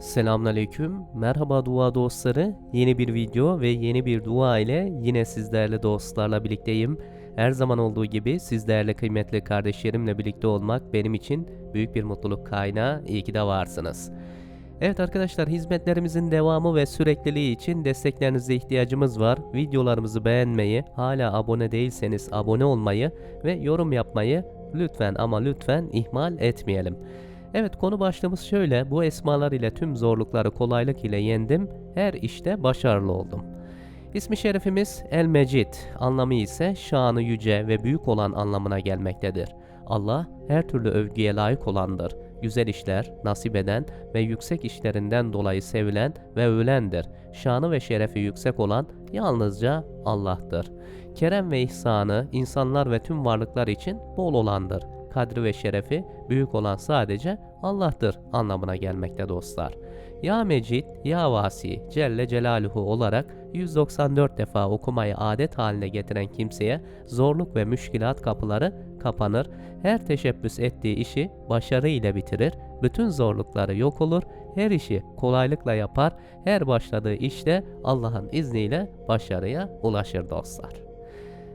Selamünaleyküm. Merhaba dua dostları. Yeni bir video ve yeni bir dua ile yine sizlerle dostlarla birlikteyim. Her zaman olduğu gibi sizlerle kıymetli kardeşlerimle birlikte olmak benim için büyük bir mutluluk kaynağı. İyi ki de varsınız. Evet arkadaşlar hizmetlerimizin devamı ve sürekliliği için desteklerinize ihtiyacımız var. Videolarımızı beğenmeyi, hala abone değilseniz abone olmayı ve yorum yapmayı lütfen ama lütfen ihmal etmeyelim. Evet konu başlığımız şöyle. Bu esmalar ile tüm zorlukları kolaylık ile yendim. Her işte başarılı oldum. İsmi şerifimiz El Mecid, anlamı ise şanı yüce ve büyük olan anlamına gelmektedir. Allah her türlü övgüye layık olandır. Güzel işler, nasip eden ve yüksek işlerinden dolayı sevilen ve övülendir. Şanı ve şerefi yüksek olan yalnızca Allah'tır. Kerem ve ihsanı insanlar ve tüm varlıklar için bol olandır. Kadri ve şerefi büyük olan sadece Allah'tır anlamına gelmekte dostlar. Ya Mecid, Ya Vasi, Celle Celaluhu olarak 194 defa okumayı adet haline getiren kimseye zorluk ve müşkilat kapıları kapanır, her teşebbüs ettiği işi başarı ile bitirir, bütün zorlukları yok olur, her işi kolaylıkla yapar, her başladığı işte Allah'ın izniyle başarıya ulaşır dostlar.